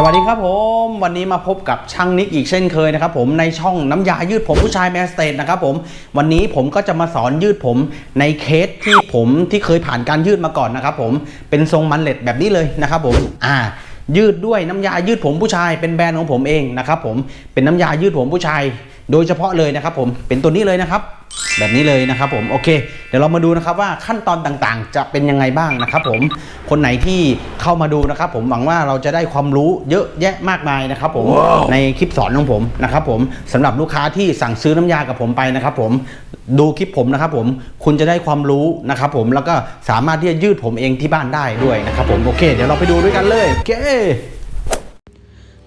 สวัสดีครับผมวันนี้มาพบกับช่างนิกอีกเช่นเคยนะครับผมในช่องน้ำยายืดผมผู้ชายแมสเตดนะครับผมวันนี้ผมก็จะมาสอนยืดผมในเคสที่ผมที่เคยผ่านการยืดมาก่อนนะครับผมเป็นทรงมันเล็ดแบบนี้เลยนะครับผมอ่ายืดด้วยน้ำยายืดผมผู้ชายเป็นแบรนด์ของผมเองนะครับผมเป็นน้ำยายืดผมผู้ชาย โดยเฉพาะเลยนะครับผมเป็นตัวนี้เลยนะครับ แบบนี้เลยนะครับผมโอเค เดี๋ยวเรามาดูนะครับว่าขั้นตอนต่างๆ จะเป็นยังไงบ้างนะครับผมคนไหนที่เข้ามาดูนะครับผมหวังว่าเราจะได้ความรู้เยอะแยะมากมายนะครับผมในคลิปสอนของผมนะครับผมสำหรับลูกค้าที่สั่งซื้อน้ำยากับผมไปนะครับผมดูคลิปผมนะครับผมคุณจะได้ความรู้นะครับผมแล้วก็สามารถที่จะยืดผมเองที่บ้านได้ด้วยนะครับผมโอเค เดี๋ยวเราไปดูด้วยกันเลยโอเค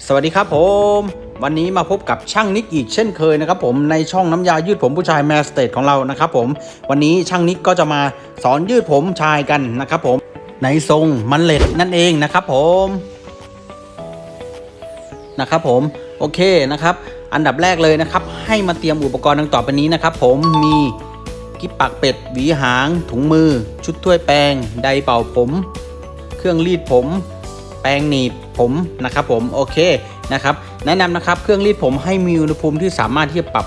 สวัสดีครับผม วันนี้มาพบกับช่างนิกอีกเช่นเคยนะครับผมในช่องน้ำยายืดผมผู้ชายแมสเตดของเรานะครับผมวันนี้ช่างนิกก็จะมาสอนยืดผมชายกันนะครับผมในทรงมันเล็ดนั่นเองนะครับผมนะครับผมโอเคนะครับ อันดับแรกเลยนะครับ ให้มาเตรียมอุปกรณ์ดังต่อไปนี้นะครับ ผมมีกิ๊บปากเป็ดหวีหาง ถุงมือ ชุดถ้วยแปรงไดร์เป่าผม เครื่องรีดผม แปรงหนีบผมนะครับผมโอเค นะครับแนะนำนะครับเครื่องรีดผมให้มีอุณหภูมิที่สามารถที่จะปรับ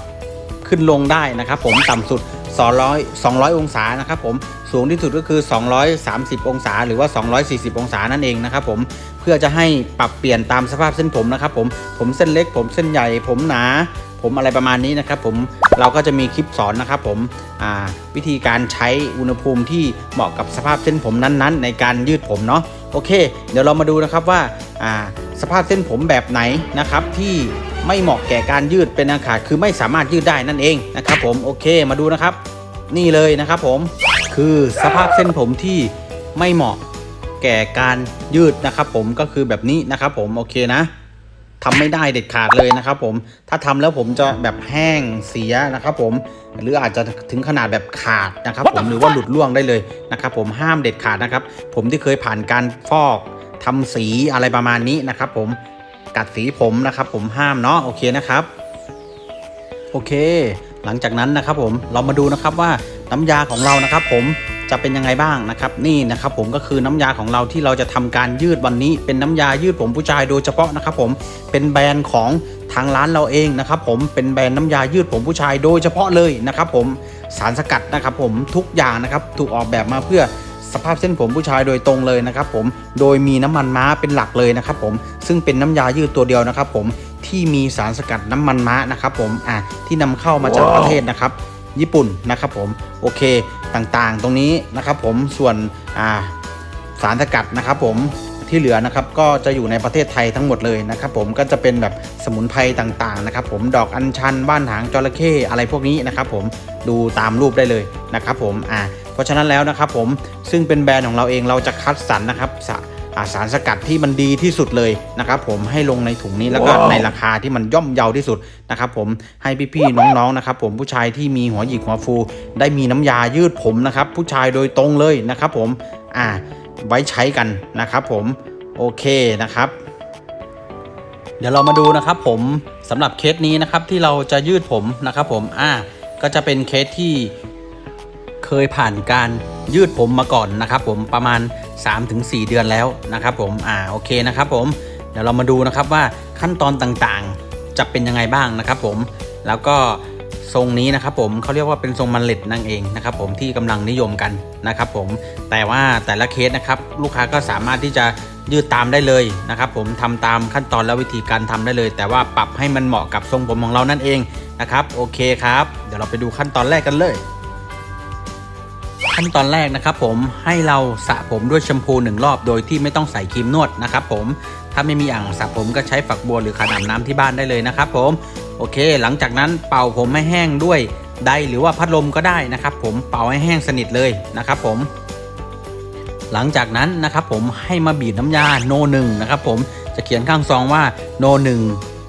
ขึ้นลงได้นะครับ ผมต่ำสุด 200 200 องศานะครับผมสูงที่สุดก็คือ 230 องศา หรือว่า 240 องศานั่นเองนะครับผมเพื่อจะให้ปรับเปลี่ยนตามสภาพเส้นผมนะครับผมผมเส้นเล็ก ผมเส้นใหญ่ ผมหนาผมอะไรประมาณนี้นะครับผมเราก็จะมีคลิปสอนนะครับผมวิธีการใช้อุณหภูมิที่เหมาะกับสภาพเส้นผมนั้นๆ ในการยืดผมเนาะ โอเค เดี๋ยวเรามาดูนะครับว่าาสภาพเส้นผมแบบไหนนะครับที่ไม่เหมาะแก่การยืดเป็นอันขาดคือไม่สามารถยืดได้นั่นเองนะครับผมโอเคมาดูนะครับ นี่เลยนะครับผมคือสภาพเส้นผมที่ไม่เหมาะแก่การยืดนะครับผมก็คือแบบนี้นะครับผมโอเคนะ ทำไม่ได้เด็ดขาดเลยนะครับผมถ้าทำแล้วผมจะแบบแห้งเสียนะครับผมหรืออาจจะถึงขนาดแบบขาดนะครับผมหรือว่าหลุดร่วงได้เลยนะครับผมห้ามเด็ดขาดนะครับ ผมที่เคยผ่านการฟอกทำสีอะไรประมาณนี้นะครับ ผมกัดสีผมนะครับ ผมห้ามเนาะโอเคนะครับ โอเค หลังจากนั้นนะครับผมเรามาดูนะครับว่าน้ำยาของเรานะครับ ผม จะเป็นยังไงบ้างนะครับนี่นะครับผมก็คือน้ำยาของเราที่เราจะทำการยืดวันนี้ เป็นน้ำยายืดผมผู้ชายโดยเฉพาะนะครับผมเป็นแบรนด์ของทางร้านเราเองนะครับผมเป็นแบรนด์น้ำยายืดผมผู้ชายโดยเฉพาะเลยนะครับผมสารสกัดนะครับผมทุกอย่างนะครับถูกออกแบบมาเพื่อสภาพเส้นผมผู้ชายโดยตรงเลยนะครับผม โดยมีน้ำมันม้าเป็นหลักเลยนะครับผม ซึ่งเป็นน้ำยายืดตัวเดียวนะครับผม ที่มีสารสกัดน้ำมันม้านะครับผม อะที่นำเข้ามาจากประเทศนะครับ ญี่ปุ่นนะครับผมโอเคต่างๆ ตรงนี้นะครับผมส่วนาสารสกัดนะครับผมที่เหลือนะครับก็จะอยู่ในประเทศไทยทั้งหมดเลยนะครับผมก็จะเป็นแบบสมุนไพรต่างๆนะครับผมดอกอัญชันบ้านหางจระเข้อะไรพวกนี้นะครับผมดูตามรูปได้เลยนะครับผมอ่าเพราะฉะนั้นแล้วนะครับผมซึ่งเป็นแบรนด์ของเราเองเราจะคัดสรรนะครับ สะอ่าสารสกัดที่มันดีที่สุดเลยนะครับผมให้ลงในถุงนี้แล้วก็ว้าวในราคาที่มันย่อมเยาที่สุดนะครับผมให้พี่ๆน้องๆนะครับผมผู้ชายที่มีหัวหยิกหัวฟู ได้มีน้ำยายืดผมนะครับผู้ชายโดยตรงเลยนะครับผมอ่าไว้ใช้กันนะครับผมโอเคนะครับ เดี๋ยวเรามาดูนะครับผมสำหรับเคสนี้นะครับที่เราจะยืดผมนะครับผมอ่าก็จะเป็นเคสที่เคยผ่านการยืดผมมาก่อนนะครับผมประมาณ 3-4 เดือนแล้วนะครับผมอ่าโอเคนะครับผมเดี๋ยวเรามาดูนะครับว่าขั้นตอนต่างๆ จะเป็นยังไงบ้างนะครับผมแล้วก็ทรงนี้นะครับผมเขาเรียกว่าเป็นทรงมันเล็ดนั่นเองนะครับผมที่กำลังนิยมกันนะครับผมแต่ว่าแต่ละเคสนะครับลูกค้าก็สามารถที่จะยืดตามได้เลยนะครับผมทำตามขั้นตอนและวิธีการทำได้เลย แต่ว่าปรับให้มันเหมาะกับทรงผมของเรานั่นเองนะครับโอเคครับ เดี๋ยวเราไปดูขั้นตอนแรกกันเลย ขั้นตอนแรกนะครับผมให้เราสระผมด้วยแชมพูหนึ่งรอบโดยที่ไม่ต้องใส่ครีมนวดนะครับผมถ้าไม่มีอ่างสระผมก็ใช้ฝักบัวหรือขันอาบน้ำที่บ้านได้เลยนะครับผมโอเค หลังจากนั้นเป่าผมให้แห้งด้วยไดร์หรือว่าพัดลมก็ได้นะครับผมเป่าให้แห้งสนิทเลยนะครับผม หลังจากนั้นนะครับผมให้มาบีบน้ำยาโนหนึ่งนะครับผมจะเขียนข้างซองว่าโนหนึ่ง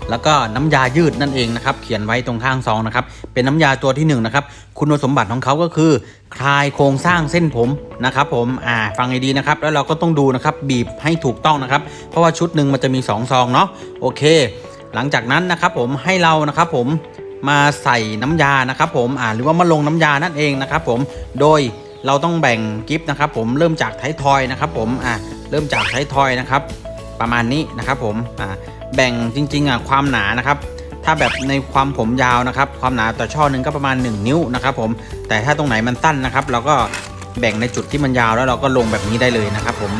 แล้วก็น้ำยายืดนั่นเองนะครับเขียนไว้ตรงข้างซองนะครับเป็นน้ำยาตัวที่หนึ่งนะครับคุณสมบัติของเขาก็คือ คลายโครงสร้างเส้นผมนะครับผมอ่าฟังให้ดีนะครับ แล้วเราก็ต้องดูนะครับบีบให้ถูกต้องนะครับ เพราะว่าชุดหนึ่งมันจะมี 2 ซองเนาะโอเค หลังจากนั้นนะครับผมให้เรานะครับผมมาใส่น้ำยานะครับผมอ่าหรือว่ามาลงน้ำยานั่นเองนะครับผมโดยเราต้องแบ่งกิฟต์นะครับผมเริ่มจากไททอยนะครับผมอ่าเริ่มจากไททอยนะครับประมาณนี้นะครับผมอ่า แบ่งจริงๆอะความหนานะครับ ถ้าแบบในความผมยาวนะครับ ความหนาต่อช่อหนึ่งก็ประมาณ 1 นิ้วนะครับผมแต่ถ้าตรงไหนมันสั้นนะครับ เราก็แบ่งในจุดที่มันยาวแล้วเราก็ลงแบบนี้ได้เลยนะครับ ผม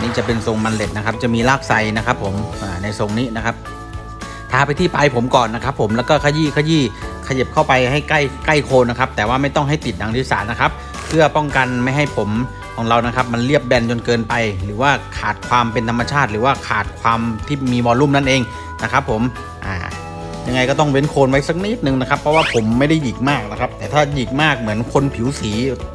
นี่จะเป็นทรงมันเล็ดนะครับ จะมีรากไซนะครับ ผมในทรงนี้นะครับทาไปที่ปลายผมก่อนนะครับ ผมแล้วก็ขยี้ขยี้ขยับเข้าไปให้ใกล้ใกล้โคนนะครับ แต่ว่าไม่ต้องให้ติดดังที่สารนะครับ เพื่อป้องกันไม่ให้ผม ของเรานะครับ มันเรียบแบนจนเกินไป หรือว่าขาดความเป็นธรรมชาติ หรือว่าขาดความที่มีวอลลุ่มนั่นเองนะครับผมอ่ายังไงก็ต้องเว้นโคนไว้สักนิดนึงนะครับ เพราะว่าผมไม่ได้หยิกมากนะครับ แต่ถ้าหยิกมากเหมือนคนผิวสี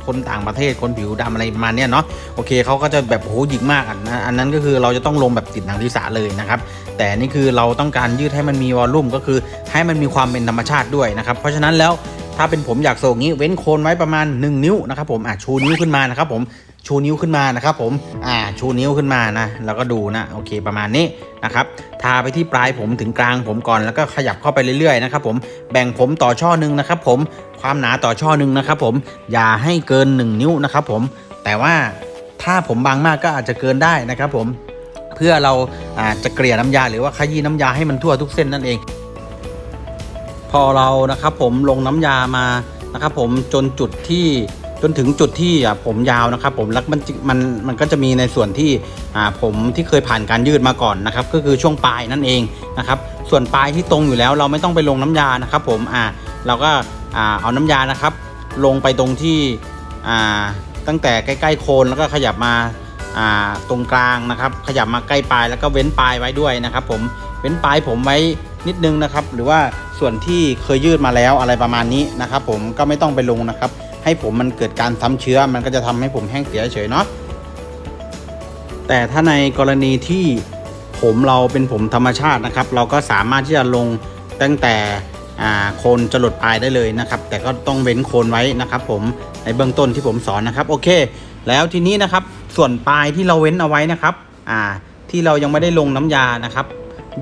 คนต่างประเทศคนผิวดำอะไรประมาณเนี้ยเนาะโอเคเขาก็จะแบบโหหยิกมากอันนั้นอันนั้นก็คือเราจะต้องลงแบบติดหนังที่สาเลยนะครับ แต่นี่คือเราต้องการยืดให้มันมีวอลลุ่มก็คือให้มันมีความเป็นธรรมชาติด้วยนะครับ เพราะฉะนั้นแล้วถ้าเป็นผมอยากโศกงี้เว้นโคนไว้ประมาณ 1 นิ้วนะครับผมอะชูนิ้วขึ้นมานะครับผม ชูนิ้วขึ้นมานะครับผมอ่าชูนิ้วขึ้นมานะแล้วก็ดูนะโอเคประมาณนี้นะครับทาไปที่ปลายผมถึงกลางผมก่อนแล้วก็ขยับเข้าไปเรื่อยๆนะครับผมแบ่งผมต่อช่อหนึ่งนะครับผมความหนาต่อช่อหนึ่งนะครับผมอย่าให้เกิน 1 นิ้วนะครับผมแต่ว่าถ้าผมบางมากก็อาจจะเกินได้นะครับผมเพื่อเราอาจะเกลี่ยน้ำยาหรือว่าขยี้น้ำยาให้มันทั่วทุกเส้นนั่นเอง พอเรานะครับผมลงน้ำยามานะครับผมจนจุดที่ จนถึงจุดที่ผมยาวนะครับ ผมแล้วมันมันมันก็จะมีในส่วนที่ผมที่เคยผ่านการยืดมาก่อนนะครับ ก็คือช่วงปลายนั่นเองนะครับส่วนปลายที่ตรงอยู่แล้วเราไม่ต้องไปลงน้ำยานะครับ ผมอ่าเราก็อ่าเอาน้ำยานะครับ ลงไปตรงที่อ่าตั้งแต่ใกล้ๆโคนแล้วก็ขยับมาอ่าตรงกลางนะครับ ขยับมาใกล้ปลายแล้วก็เว้นปลายไว้ด้วยนะครับ ผมเว้นปลายผมไว้นิดนึงนะครับ หรือว่าส่วนที่เคยยืดมาแล้วอะไรประมาณนี้นะครับ ผมก็ไม่ต้องไปลงนะครับ ให้ผมมันเกิดการซ้ำเชื้อ มันก็จะทำให้ผมแห้งเสียเฉยเนาะแต่ถ้าในกรณีที่ผมเราเป็นผมธรรมชาตินะครับ เราก็สามารถที่จะลงตั้งแต่อ่าโคนจรดปลายได้เลยนะครับ แต่ก็ต้องเว้นโคนไว้นะครับ ผมในเบื้องต้นที่ผมสอนนะครับ โอเค แล้วทีนี้นะครับส่วนปลายที่เราเว้นเอาไว้นะครับอ่าที่เรายังไม่ได้ลงน้ำยานะครับ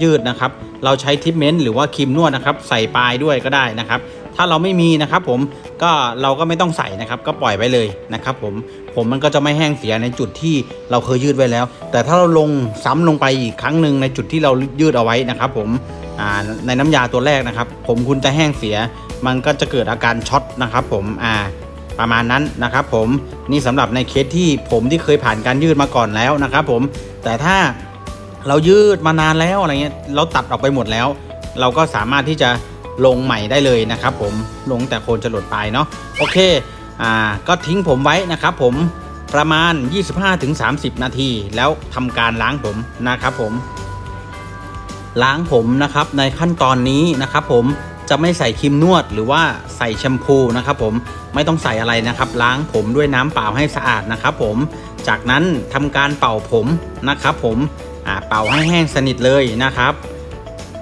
ยืดนะครับ เราใช้ทิปเมนต์หรือว่าครีมนวดนะครับ ใส่ปลายด้วยก็ได้นะครับ ถ้าเราไม่มีนะครับผมก็เราก็ไม่ต้องใส่นะครับ ก็ปล่อยไว้เลยนะครับผมผมมันก็จะไม่แห้งเสียในจุดที่เราเคยยืดไว้แล้ว แต่ถ้าเราลงซ้ำลงไปอีกครั้งหนึ่งในจุดที่เรายืดเอาไว้นะครับ ผมในน้ำยาตัวแรกนะครับ ผมคุณจะแห้งเสีย มันก็จะเกิดอาการช็อตนะครับ ผมอ่าประมาณนั้นนะครับผมนี่สำหรับในเคสที่ผมที่เคยผ่านการยืดมาก่อนแล้วนะครับผมแต่ถ้าเรายืดมานานแล้วอะไรเงี้ยเราตัดออกไปหมดแล้ว เราก็สามารถที่จะ ลงใหม่ได้เลยนะครับผมลงแต่โคนจะหลดปลายเนาะโอเคอ่าก็ทิ้งผมไว้นะครับผมประมาณ 25-30 นาที แล้วทำการล้างผมนะครับผม ล้างผมนะครับในขั้นตอนนี้นะครับผมจะไม่ใส่ครีมนวดหรือว่าใส่แชมพูนะครับผมไม่ต้องใส่อะไรนะครับ ล้างผมด้วยน้ำเปล่าให้สะอาดนะครับผมจากนั้นทำการเป่าผมนะครับผมอ่าเป่าให้แห้งสนิทเลยนะครับ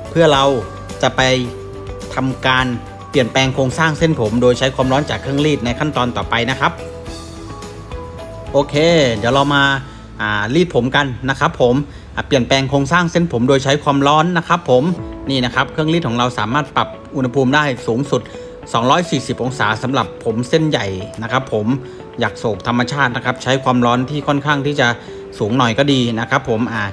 เพื่อเราจะไป ทำการเปลี่ยนแปลงโครงสร้างเส้นผม โดยใช้ความร้อนจากเครื่องรีดในขั้นตอนต่อไปนะครับ โอเค เดี๋ยวเรามาารีดผมกันนะครับ ผมเปลี่ยนแปลงโครงสร้างเส้นผมโดยใช้ความร้อนนะครับ ผมนี่นะครับ เครื่องรีดของเราสามารถปรับอุณหภูมิได้สูงสุด 240 องศาสำหรับผมเส้นใหญ่นะครับ ผมอยากโศกธรรมชาตินะครับ ใช้ความร้อนที่ค่อนข้างที่จะสูงหน่อยก็ดีนะครับ ผมอ่า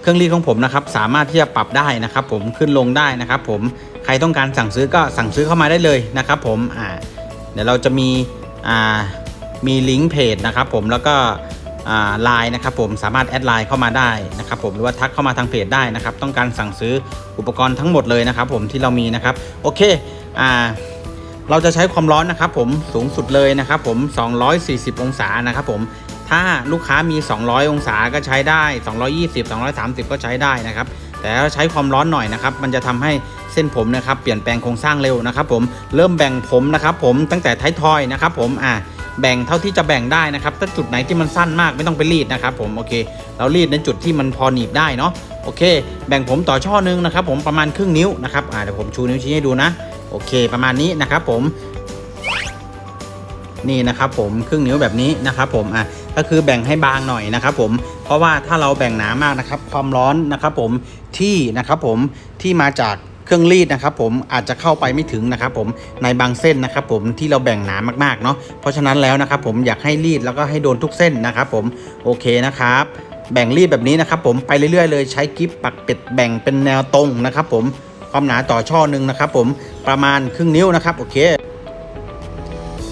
เครื่องรีดของผมนะครับ สามารถที่จะปรับได้นะครับ ผมขึ้นลงได้นะครับ ผม ใครต้องการสั่งซื้อก็สั่งซื้อเข้ามาได้เลยนะครับผมอ่าเดี๋ยวเราจะมีอ่ามีลิงก์เพจนะครับผมแล้วก็ไลน์นะครับผมสามารถแอดไลน์เข้ามาได้นะครับผมหรือว่าทักเข้ามาทางเพจได้นะครับ ต้องการสั่งซื้ออุปกรณ์ทั้งหมดเลยนะครับผมที่เรามีนะครับโอเคอ่าเราจะใช้ความร้อนนะครับผมสูงสุดเลยนะครับผม 240 องศานะครับผมถ้าลูกค้ามี 200 องศาก็ใช้ได้ 220 230 ก็ใช้ได้นะครับ แต่ถ้าใช้ความร้อนหน่อยนะครับ มันจะทำให้ เส้นผมนะครับเปลี่ยนแปลงโครงสร้างเร็วนะครับผมเริ่มแบ่งผมนะครับผมตั้งแต่ท้ายทอยนะครับผมอ่าแบ่งเท่าที่จะแบ่งได้นะครับถ้าจุดไหนที่มันสั้นมากไม่ต้องไปรีดนะครับผมโอเค เรารีดในจุดที่มันพอหนีบได้เนาะโอเค แบ่งผมต่อช่อนึงนะครับผมประมาณครึ่งนิ้วนะครับอ่าเดี๋ยวผมชูนิ้วชี้ให้ดูนะโอเค ประมาณนี้นะครับผมนี่นะครับผมครึ่งนิ้วแบบนี้นะครับผมอะก็คือแบ่งให้บางหน่อยนะครับผมเพราะว่าถ้าเราแบ่งหนามากนะครับ ความร้อนนะครับผมที่นะครับผมที่มาจาก เครื่องรีดนะครับผมอาจจะเข้าไปไม่ถึงนะครับผมในบางเส้นนะครับผมที่เราแบ่งหนามากๆเนาะเพราะฉะนั้นแล้วนะครับผมอยากให้รีดแล้วก็ให้โดนทุกเส้นนะครับผมโอเคนะครับแบ่งรีดแบบนี้นะครับผมไปเรื่อยๆเลยใช้กิฟปักเป็ดแบ่งเป็นแนวตรงนะครับผมความหนาต่อช่อหนึ่งนะครับผมประมาณครึ่งนิ้วนะครับโอเค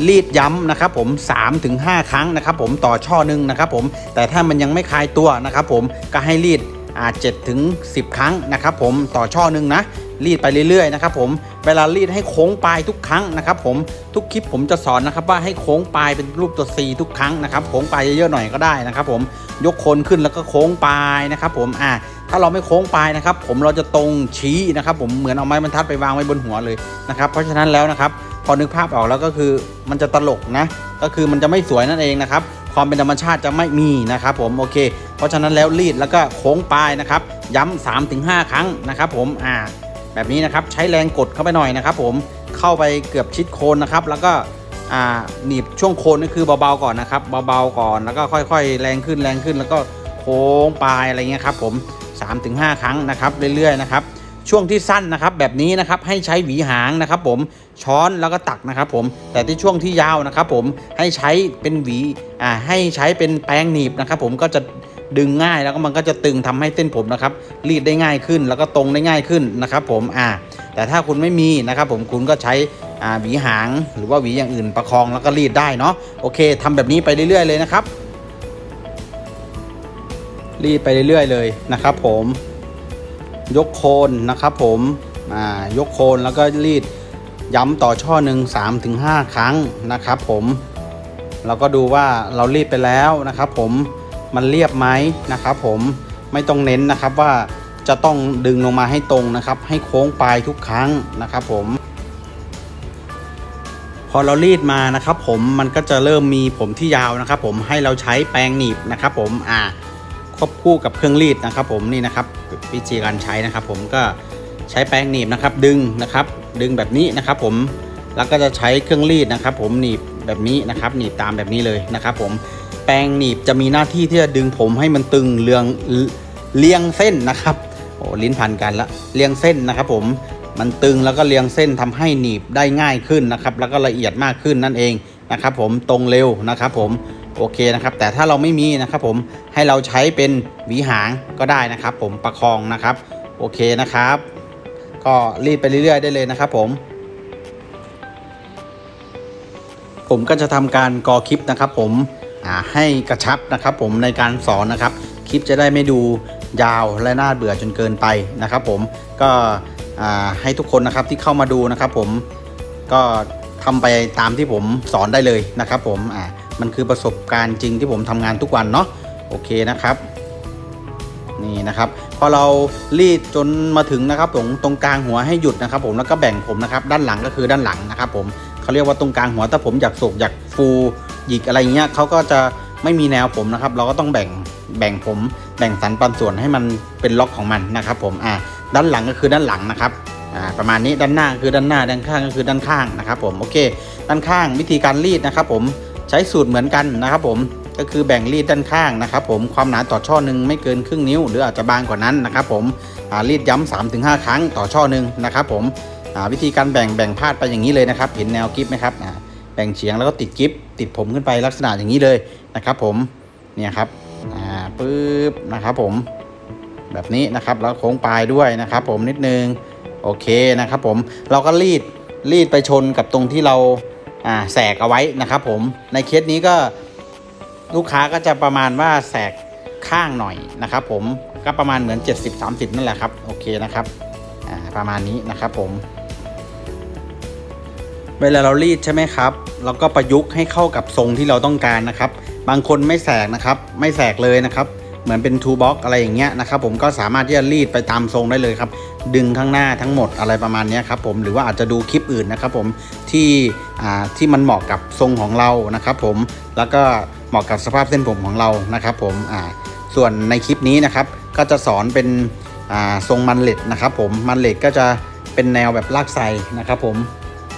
รีดย้ำนะครับผม3-5ครั้งนะครับผมต่อช่อหนึ่งนะครับผมแต่ถ้ามันยังไม่คลายตัวนะครับผมก็ให้รีดอ่า7ถึง10ครั้งนะครับผมต่อช่อหนึ่งนะ รีดไปเรื่อยๆนะครับผมเวลารีดให้โค้งปลายทุกครั้งนะครับผมทุกคลิปผมจะสอนนะครับว่าให้โค้งปลายเป็นรูปตัว C ทุกครั้งนะครับโค้งปลายเยอะๆหน่อยก็ได้นะครับผมยกคนขึ้นแล้วก็โค้งปลายนะครับผมอ่าถ้าเราไม่โค้งปลายนะครับผมเราจะตรงชี้นะครับผมเหมือนเอาไม้บรรทัดไปวางไว้บนหัวเลยนะครับเพราะฉะนั้นแล้วนะครับพอนึกภาพออกแล้วก็คือมันจะตลกนะก็คือมันจะไม่สวยนั่นเองนะครับความเป็นธรรมชาติจะไม่มีนะครับผมโอเค เพราะฉะนั้นแล้วรีดแล้วก็โค้งปลายนะครับ ย้ำ3-5ถึงครั้งนะครับผมอ่า แบบนี้นะครับใช้แรงกดเข้าไปหน่อยนะครับผมเข้าไปเกือบชิดโคนนะครับ แล้วก็หนีบช่วงโคนนี่คือเบาๆก่อนนะครับเบาๆก่อนแล้วก็ค่อยๆ แรงขึ้นแรงขึ้น แล้วก็โค้งปลายอะไรเงี้ยครับผม3-5 ครั้งนะครับเรื่อยๆนะครับช่วงที่สั้นนะครับแบบนี้นะครับให้ใช้หวีหางนะครับ ผมช้อนแล้วก็ตักนะครับ ผมแต่ที่ช่วงที่ยาวนะครับ ผมให้ใช้เป็นหวีอ่าให้ใช้เป็นแป้งหนีบนะครับ ผมก็จะ ดึงง่ายแล้วก็มันก็จะตึงทำให้เส้นผมนะครับรีดได้ง่ายขึ้น แล้วก็ตรงได้ง่ายขึ้นนะครับ ผมอ่าแต่ถ้าคุณไม่มีนะครับผมคุณก็ใช้อ่าหวีหางหรือว่าหวีอย่างอื่นประคองแล้วก็รีดได้เนาะโอเคทำแบบนี้ไปเรื่อยๆเลยนะครับ รีดไปเรื่อยๆเลยนะครับ ผมยกโคนนะครับ ผมอ่ายกโคนแล้วก็รีดย้ำต่อช่อหนึ่ง3-5ถึงครั้งนะครับ ผมเราก็ดูว่าเรารีดไปแล้วนะครับ ผม มันเรียบไหมนะครับผมไม่ต้องเน้นนะครับว่าจะต้องดึงลงมาให้ตรงนะครับ ให้โค้งปลายทุกครั้งนะครับผม พอเรารีดมานะครับ ผมมันก็จะเริ่มมีผมที่ยาวนะครับ ผมให้เราใช้แปรงหนีบนะครับ ผมอ่าควบคู่กับเครื่องรีดนะครับ ผมนี่นะครับวิธีการใช้นะครับ ผมก็ใช้แป้งหนีบนะครับ ดึงนะครับ ดึงแบบนี้นะครับ ผมแล้วก็จะใช้เครื่องรีดนะครับ ผมหนีบ แบบนี้นะครับ หนีบตามแบบนี้เลยนะครับผมแป้งหนีบจะมีหน้าที่ที่จะดึงผมให้มันตึงเรียงเรียงเส้นนะครับโอ้ลิ้นพันกันละเรียงเส้นนะครับ ผมมันตึงแล้วก็เรียงเส้นทำให้หนีบได้ง่ายขึ้นนะครับ แล้วก็ละเอียดมากขึ้นนั่นเองนะครับ ผมตรงเร็วนะครับ ผมโอเคนะครับ แต่ถ้าเราไม่มีนะครับ ผมให้เราใช้เป็นหวีหางก็ได้นะครับ ผมประคองนะครับ โอเคนะครับ ก็รีดไปเรื่อยๆได้เลยนะครับ ผม ผมก็จะทำการกอคลิปนะครับ ผมให้กระชับนะครับ ผมในการสอนนะครับ คลิปจะได้ไม่ดูยาวและน่าเบื่อจนเกินไปนะครับ ผมก็ให้ทุกคนนะครับที่เข้ามาดูนะครับ ผมก็ทำไปตามที่ผมสอนได้เลยนะครับ ผมอ่ามันคือประสบการณ์จริงที่ผมทำงานทุกวันเนาะโอเคนะครับนี่นะครับพอเรารีดจนมาถึงนะครับตรงตรงกลางหัวให้หยุดนะครับ ผมแล้วก็แบ่งผมนะครับ ด้านหลังก็คือด้านหลังนะครับ ผม เขาเรียกว่าตรงกลางหัวถ้าผมอยากโศกอยากฟูหยิกอะไรเงี้ยเขาก็จะไม่มีแนวผมนะครับ เราก็ต้องแบ่งแบ่งผมแบ่งสันปันส่วนให้มันเป็นล็อกของมันนะครับ ผมอ่าด้านหลังก็คือด้านหลังนะครับอ่าประมาณนี้ด้านหน้าคือด้านหน้าด้านข้างก็คือด้านข้างนะครับ ผมโอเค ด้านข้างวิธีการรีดนะครับ ผมใช้สูตรเหมือนกันนะครับ ผมก็คือแบ่งรีดด้านข้างนะครับ ผมความหนาต่อช่อหนึ่งไม่เกินครึ่งนิ้ว หรืออาจจะบางกว่านั้นนะครับ ผมอ่ารีดย้ำสามถึงห้าครั้งต่อช่อหนึ่งนะครับ ผม วิธีการแบ่งแบ่งพาดไปอย่างนี้เลยนะครับ เห็นแนวกิฟไหมครับแบ่งเฉียงแล้วก็ติดกิฟติดผมขึ้นไปลักษณะอย่างนี้เลยนะครับผมเนี่ยครับปึ๊บนะครับผมแบบนี้นะครับแล้วโค้งปลายด้วยนะครับ ผมนิดนึงโอเคนะครับผมเราก็รีดรีดไปชนกับตรงที่เราแสกเอาไว้นะครับ ผมในเคสนี้ก็ลูกค้าก็จะประมาณว่าแสกข้างหน่อยนะครับ ผมก็ประมาณเหมือน 70-30 นั่นแหละครับโอเคนะครับประมาณนี้นะครับผม เวลาเรารีดใช่ไหมครับ เราก็ประยุกต์ให้เข้ากับทรงที่เราต้องการนะครับ บางคนไม่แสกนะครับ ไม่แสกเลยนะครับ เหมือนเป็นทูบ็อกอะไรอย่างเงี้ยนะครับ ผมก็สามารถที่จะรีดไปตามทรงได้เลยครับ ดึงข้างหน้าทั้งหมดอะไรประมาณนี้ครับผม หรือว่าอาจจะดูคลิปอื่นนะครับ ผมที่ที่มันเหมาะกับทรงของเรานะครับผม แล้วก็เหมาะกับสภาพเส้นผมของเรานะครับผมส่วนในคลิปนี้นะครับ ก็จะสอนเป็นทรงมันเล็ดนะครับ ผม มันเล็ดก็จะเป็นแนวแบบลากไซนะครับผม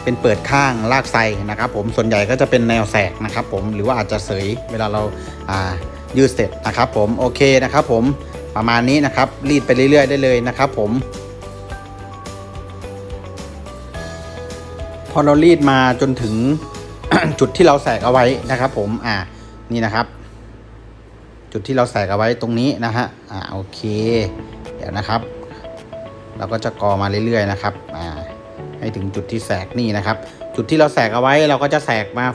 เป็นเปิดข้างลากไซนะครับผมส่วนใหญ่ก็จะเป็นแนวแสกนะครับผมหรือว่าอาจจะเสยเวลาเราอ่ายืดเสร็จนะครับผมโอเคนะครับผมประมาณนี้นะครับรีดไปเรื่อย ๆ ได้เลยนะครับผมพอเรารีดมาจนถึงจุดที่เราแสกเอาไว้นะครับ ผมอ่านี่นะครับ จุดที่เราแสกเอาไว้ตรงนี้นะฮะอ่าโอเค เดี๋ยวนะครับ เราก็จะกอมาเรื่อยๆนะครับอ่า ให้ถึงจุดที่แสกนี่นะครับ จุดที่เราแสกเอาไว้เราก็จะแสกมา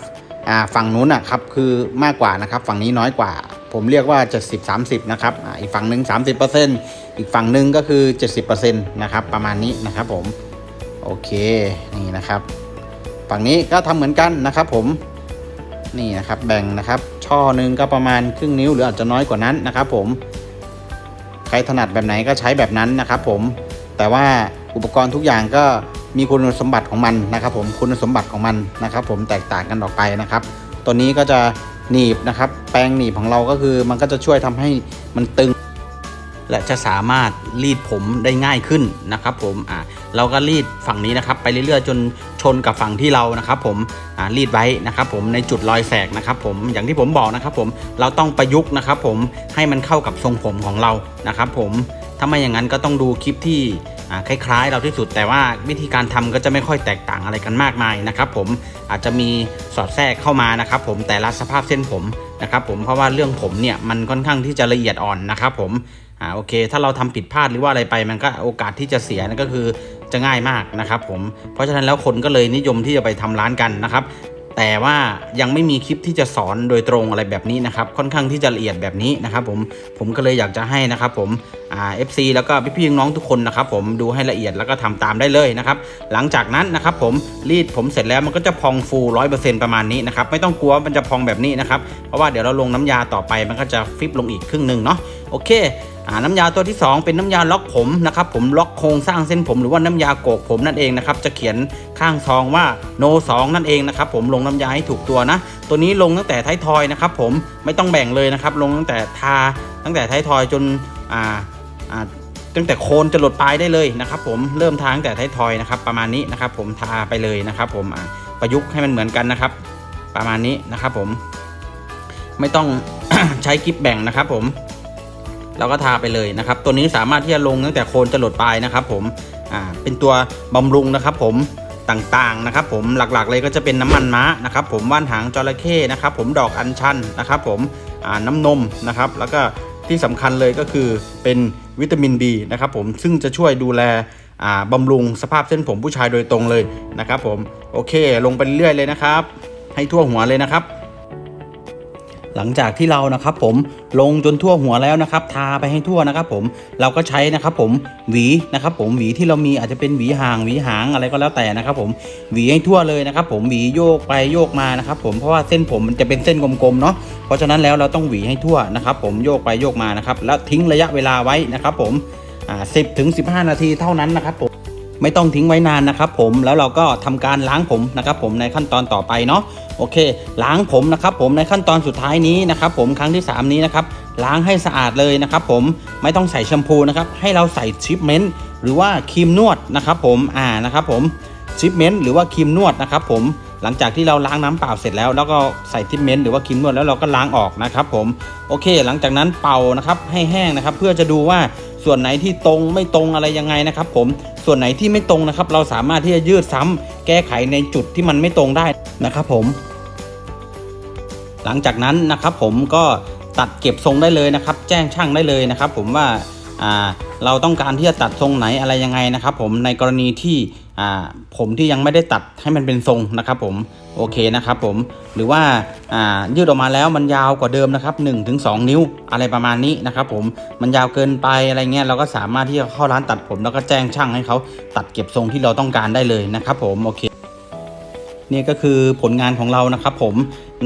อ่าฝั่งนู้นนะครับคือมากกว่านะครับ ฝั่งนี้น้อยกว่า ผมเรียกว่า 70 30นะครับออีกฝั่งหนึ่ง30%อีกฝั่งหนึ่งก็คือ 70%นะครับประมาณนี้นะครับผมโอเคนี่นะครับฝั่งนี้ก็ทำเหมือนกันนะครับผมนี่นะครับแบ่งนะครับ ช่อหนึ่งก็ประมาณครึ่งนิ้วหรืออาจจะน้อยกว่านั้นนะครับ ผม ใครถนัดแบบไหนก็ใช้แบบนั้นนะครับ ผมแต่ว่าอุปกรณ์ทุกอย่างก็ มีคุณสมบัติของมันนะครับผมคุณสมบัติของมันนะครับผมแตกต่างกันออกไปนะครับตัวนี้ก็จะหนีบนะครับ แปรงหนีบของเราก็คือมันก็จะช่วยทำให้มันตึง และจะสามารถรีดผมได้ง่ายขึ้นนะครับผมอ่าเราก็รีดฝั่งนี้นะครับ ไปเรื่อยๆจนชนกับฝั่งที่เรานะครับ ผมอ่ารีดไว้นะครับ ผมในจุดรอยแสกนะครับ ผมอย่างที่ผมบอกนะครับ ผมเราต้องประยุกต์นะครับ ผมให้มันเข้ากับทรงผมของเรานะครับ ผมถ้าไม่อย่างนั้นก็ต้องดูคลิปที่ คล้ายๆ เราที่สุดแต่ว่าวิธีการทำก็จะไม่ค่อยแตกต่างอะไรกันมากมายนะครับ ผมอาจจะมีสอดแทรกเข้ามานะครับ ผมแต่ละสภาพเส้นผมนะครับผมเพราะว่าเรื่องผมเนี่ยมันค่อนข้างที่จะละเอียดอ่อนนะครับผมอ่าโอเค ถ้าเราทำผิดพลาดหรือว่าอะไรไป มันก็โอกาสที่จะเสียนั่นก็คือจะง่ายมากนะครับผมเพราะฉะนั้นแล้วคนก็เลยนิยมที่จะไปทำร้านกันนะครับ แต่ว่ายังไม่มีคลิปที่จะสอนโดยตรงอะไรแบบนี้นะครับ ค่อนข้างที่จะละเอียดแบบนี้นะครับผมผมก็เลยอยากจะให้นะครับผมอ่า FC แล้วก็พี่ๆน้องทุกคนนะครับผมดูให้ละเอียดแล้วก็ทำตามได้เลยนะครับ หลังจากนั้นนะครับผมรีดผมเสร็จแล้วมันก็จะพองฟูร้อยเปอร์เซ็นต์ประมาณนี้นะครับไม่ต้องกลัวมันจะพองแบบนี้นะครับเพราะว่าเดี๋ยวเราลงน้ำยาต่อไปมันก็จะฟิบลงอีกครึ่งหนึ่งเนาะโอเค น้ำยาตัวที่ 2 เป็นน้ำยาล็อกผมนะครับผมล็อกโครงสร้างเส้นผมหรือว่าน้ำยาโกกผมนั่นเองนะครับจะเขียนข้างซองว่าโน2นั่นเองนะครับผมลงน้ำยาให้ถูกตัวนะ ตัวนี้ลงตั้งแต่ท้ายทอยนะครับผมไม่ต้องแบ่งเลยนะครับลงตั้งแต่ทาตั้งแต่ท้ายทอยจนอ่าอ่าตั้งแต่โคนจะหลดปลายได้เลยนะครับผมเริ่มทาตั้งแต่ท้ายทอยนะครับประมาณนี้นะครับผมทาไปเลยนะครับผมประยุกต์ให้มันเหมือนกันนะครับ ประมาณนี้นะครับผม ไม่ต้องใช้กิฟแบ่งนะครับผม เราก็ทาไปเลยนะครับ ตัวนี้สามารถที่จะลงตั้งแต่โคนจะหลดปลายนะครับ ผมอ่าเป็นตัวบำรุงนะครับ ผมต่างๆนะครับ ผมหลักๆเลยก็จะเป็นน้ำมันม้านะครับ ผมว่านหางจระเข้นะครับ ผมดอกอัญชันนะครับ ผมอ่าน้ำนมนะครับ แล้วก็ที่สำคัญเลยก็คือเป็นวิตามิน B นะครับ ผมซึ่งจะช่วยดูแลอ่าบำรุงสภาพเส้นผมผู้ชายโดยตรงเลยนะครับ ผมโอเค ลงไปเรื่อยๆเลยนะครับ ให้ทั่วหัวเลยนะครับ หลังจากที่เรานะครับผมลงจนทั่วหัวแล้วนะครับ ทาไปให้ทั่วนะครับผมเราก็ใช้นะครับผมหวีนะครับผมหวีที่เรามีอาจจะเป็นหวีห่างหวีหางอะไรก็แล้วแต่นะครับผมหวีให้ทั่วเลยนะครับผมหวีโยกไปโยกมานะครับผมเพราะว่าเส้นผมมันจะเป็นเส้นกลมๆเนาะเพราะฉะนั้นแล้วเราต้องหวีให้ทั่วนะครับผมโยกไปโยกมานะครับแล้วทิ้งระยะเวลาไว้นะครับผมอ่าสิบถึงสินาทีเท่านั้นนะครับผม ไม่ต้องทิ้งไว้นานนะครับผมแล้วเราก็ทำการล้างผมนะครับผมในขั้นตอนต่อไปเนาะโอเค ล้างผมนะครับผมในขั้นตอนสุดท้ายนี้นะครับผมครั้งที่ 3 นี้นะครับล้างให้สะอาดเลยนะครับผมไม่ต้องใส่แชมพูนะครับให้เราใส่ชิปเมนต์หรือว่าครีมนวดนะครับผมอ่านะครับผมชิปเมนต์หรือว่าครีมนวดนะครับผมหลังจากที่เราล้างน้ำเปล่าเสร็จแล้ว แล้วก็ใส่ทิปเมนต์หรือว่าครีมนวดแล้วเราก็ล้างออกนะครับผมโอเค หลังจากนั้นเป่านะครับให้แห้งนะครับ เพื่อจะดูว่า ส่วนไหนที่ตรงไม่ตรงอะไรยังไงนะครับผมส่วนไหนที่ไม่ตรงนะครับ เราสามารถที่จะยืดซ้ำแก้ไขในจุดที่มันไม่ตรงได้นะครับผม หลังจากนั้นนะครับผมก็ตัดเก็บทรงได้เลยนะครับ แจ้งช่างได้เลยนะครับ ผมว่าอ่า เราต้องการที่จะตัดทรงไหนอะไรยังไงนะครับ ผมในกรณีที่ผมที่ยังไม่ได้ตัดให้มันเป็นทรงนะครับ ผมโอเคนะครับ ผมหรือว่าายืดออกมาแล้วมันยาวกว่าเดิมนะครับ1-2ถึงนิ้วอะไรประมาณนี้นะครับ ผมมันยาวเกินไปอะไรเงี้ยเราก็สามารถที่จะเข้าร้านตัดผม แล้วก็แจ้งช่างให้เขาตัดเก็บทรงที่เราต้องการได้เลยนะครับ ผมโอเคนี่ก็คือผลงานของเรานะครับ ผม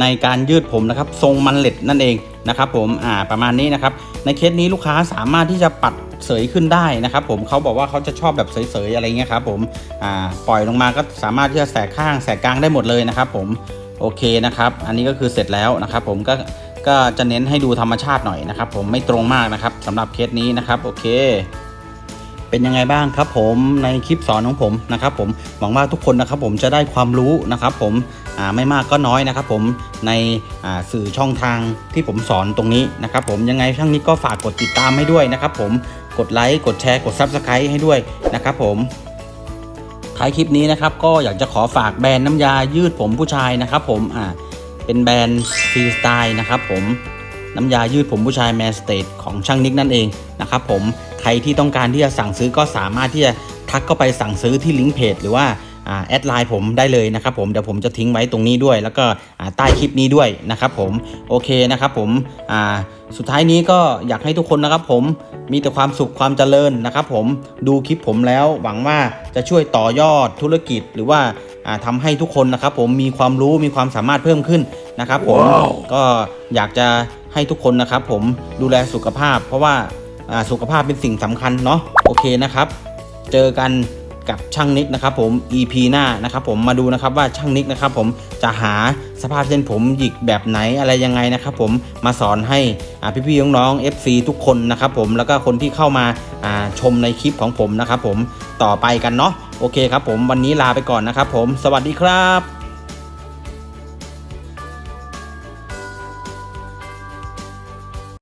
ในการยืดผมนะครับ ทรงมันเล็ดนั่นเองนะครับ ผมอ่าประมาณนี้นะครับ ในเคสนี้ลูกค้าสามารถที่จะปัด เสยขึ้นได้นะครับผมเขาบอกว่าเขาจะชอบแบบเสยๆอะไรเงี้ยครับผมอ่าปล่อยลงมาก็สามารถที่จะแสกข้างแสกกลางได้หมดเลยนะครับผมโอเคนะครับ อันนี้ก็คือเสร็จแล้วนะครับผมก็ก็จะเน้นให้ดูธรรมชาติหน่อยนะครับ ผมไม่ตรงมากนะครับสำหรับเคสนี้นะครับโอเค เป็นยังไงบ้างครับผมในคลิปสอนของผมนะครับ ผมหวังว่าทุกคนนะครับผมจะได้ความรู้นะครับ ผมอ่าไม่มากก็น้อยนะครับ ผมในอ่าสื่อช่องทางที่ผมสอนตรงนี้นะครับ ผมยังไงช่างนี้ก็ฝากกดติดตามให้ด้วยนะครับ ผม กดไลค์กดแชร์กด Subscribe ให้ด้วยนะครับผมท้ายคลิปนี้นะครับก็อยากจะขอฝากแบรนด์น้ำยายืดผมผู้ชายนะครับผมอ่าเป็นแบรนด์ฟรีสไตล์นะครับผมน้ำยายืดผมผู้ชายแมนสเตทของช่างนิกนั่นเองนะครับผมใครที่ต้องการที่จะสั่งซื้อก็สามารถที่จะทักเข้าไปสั่งซื้อที่ลิงก์เพจหรือว่าอ่า แอดไลน์ผมได้เลยนะครับผมเดี๋ยวผมจะทิ้งไว้ตรงนี้ด้วย แล้วก็อ่าใต้คลิปนี้ด้วยนะครับผมโอเคนะครับผมอ่าสุดท้ายนี้ก็อยากให้ทุกคนนะครับผมมีแต่ความสุขความเจริญนะครับผมดูคลิปผมแล้วหวังว่าจะช่วยต่อยอดธุรกิจหรือว่าอ่าทำให้ทุกคนนะครับผมมีความรู้มีความสามารถเพิ่มขึ้นนะครับผมก็อยากจะให้ทุกคนนะครับผมดูแลสุขภาพ เพราะว่าอ่าสุขภาพเป็นสิ่งสำคัญเนาะโอเคนะครับ เจอกัน กับช่างนิกนะครับผม EP หน้านะครับผมมาดูนะครับว่าช่างนิกนะครับผมจะหาสภาพเส้นผมหยิกแบบไหนอะไรยังไงนะครับผมมาสอนให้พี่ๆน้องๆ FC ทุกคนนะครับผมแล้วก็คนที่เข้ามาาชมในคลิปของผมนะครับผมต่อไปกันเนาะโอเคครับผมวันนี้ลาไปก่อนนะครับผมสวัสดีครับ